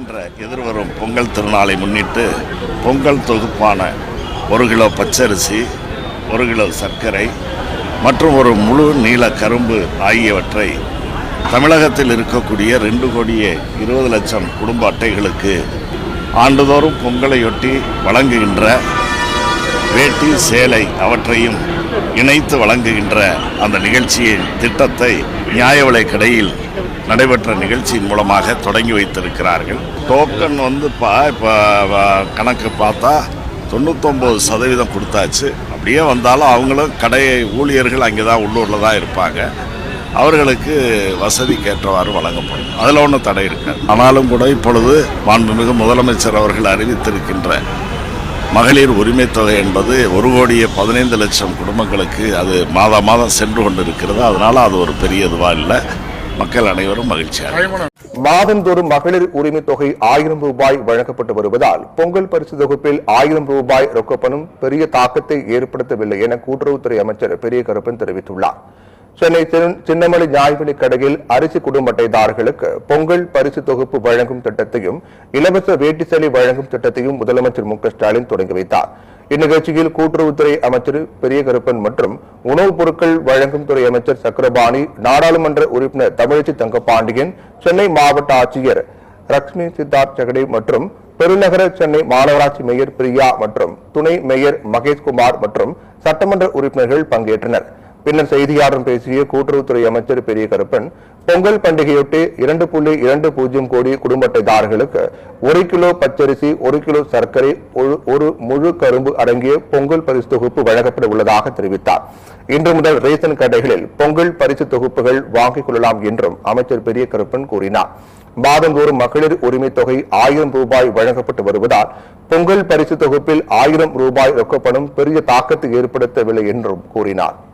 வருகின்ற எதிர்வரும் பொங்கல் திருநாளை முன்னிட்டு பொங்கல் தொகுப்பான ஒரு கிலோ பச்சரிசி ஒரு கிலோ சர்க்கரை மற்றும் ஒரு முழு நீல கரும்பு ஆகியவற்றை தமிழகத்தில் இருக்கக்கூடிய ரெண்டு கோடியே இருபது லட்சம் குடும்ப அட்டைகளுக்கு ஆண்டுதோறும் பொங்கலையொட்டி வழங்குகின்ற வேட்டி சேலை அவற்றையும் இணைத்து வழங்குகின்ற அந்த நிகழ்ச்சியின் திட்டத்தை நியாய விலை கடையில் நடைபெற்ற நிகழ்ச்சியின் மூலமாக தொடங்கி வைத்திருக்கிறார்கள். டோக்கன் வந்து இப்போ இப்போ கணக்கு பார்த்தா தொண்ணூத்தொம்பது சதவீதம் கொடுத்தாச்சு. அப்படியே வந்தாலும் அவங்களும் கடை ஊழியர்கள் அங்கே தான் உள்ளூரில் தான் இருப்பாங்க. அவர்களுக்கு வசதிக்கேற்றவாறு வழங்கப்படும். அதில் ஒன்றும் தடை இருக்காது. ஆனாலும் கூட இப்பொழுது மாண்புமிகு முதலமைச்சர் அவர்கள் அறிவித்திருக்கின்ற மகளிர் உரிமை தொகை என்பது ஒரு கோடியே பதினைந்து லட்சம் குடும்பங்களுக்கு அது மாதம் மாதம் சென்று கொண்டிருக்கிறது. அதனால் அது ஒரு பெரிய இதுவாக இல்லை. மக்கள் அனைவரும் மகிழ்ச்சியாக மாதந்தோறும் மகளிர் உரிமை தொகை ஆயிரம் ரூபாய் வழங்கப்பட்டு வருவதால் பொங்கல் பரிசு தொகுப்பில் ஆயிரம் ரூபாய் ரொக்கப்பணம் பெரிய தாக்கத்தை ஏற்படுத்தவில்லை என கூட்டுறவுத்துறை அமைச்சர் பெரிய கருப்பன் தெரிவித்துள்ளார். சென்னை சின்- சின்னமலை நியாயவிலை கடையில் அரிசி குடும்ப அட்டைதாரர்களுக்கு பொங்கல் பரிசு தொகுப்பு வழங்கும் திட்டத்தையும் இலவச வேட்டி சேலை வழங்கும் திட்டத்தையும் முதலமைச்சர் மு க ஸ்டாலின் தொடங்கி வைத்தார். இந்நிகழ்ச்சியில் கூட்டுறவுத்துறை அமைச்சர் பெரிய கருப்பன் மற்றும் உணவுப் பொருட்கள் வழங்கும் துறை அமைச்சர் சக்கரபாணி நாடாளுமன்ற உறுப்பினர் தமிழச்சி தங்கப்பாண்டியன் சென்னை மாவட்ட ஆட்சியர் ரக்ஷ்மி சித்தார்த் ஜெகடே மற்றும் பெருநகர சென்னை மாநகராட்சி மேயர் பிரியா மற்றும் துணை மேயர் மகேஷ்குமார் மற்றும் சட்டமன்ற உறுப்பினர்கள் பங்கேற்றனர். பின்னர் செய்தியாளர்களிடம் பேசிய கூட்டுறவுத்துறை அமைச்சர் பெரிய கருப்பன் பொங்கல் பண்டிகையொட்டி இரண்டு புள்ளி இரண்டு பூஜ்ஜியம் கோடி குடும்ப அட்டைதாரர்களுக்கு ஒரு கிலோ பச்சரிசி ஒரு கிலோ சர்க்கரை ஒரு- ஒரு முழு கரும்பு அடங்கிய பொங்கல் பரிசு தொகுப்பு வழங்கப்பட உள்ளதாக தெரிவித்தார். இன்று முதல் ரேஷன் கடைகளில் பொங்கல் பரிசு தொகுப்புகள் வாங்கிக் கொள்ளலாம் என்றும் அமைச்சர் பெரிய கருப்பன் கூறினார். மாதந்தோறும் மகளிர் உரிமை தொகை ஆயிரம் ரூபாய் வழங்கப்பட்டு வருவதால் பொங்கல் பரிசு தொகுப்பில் ஆயிரம் ரூபாய் ரொக்கப்பணம் பெரிய தாக்கத்தை ஏற்படுத்தவில்லை என்றும் கூறினார்.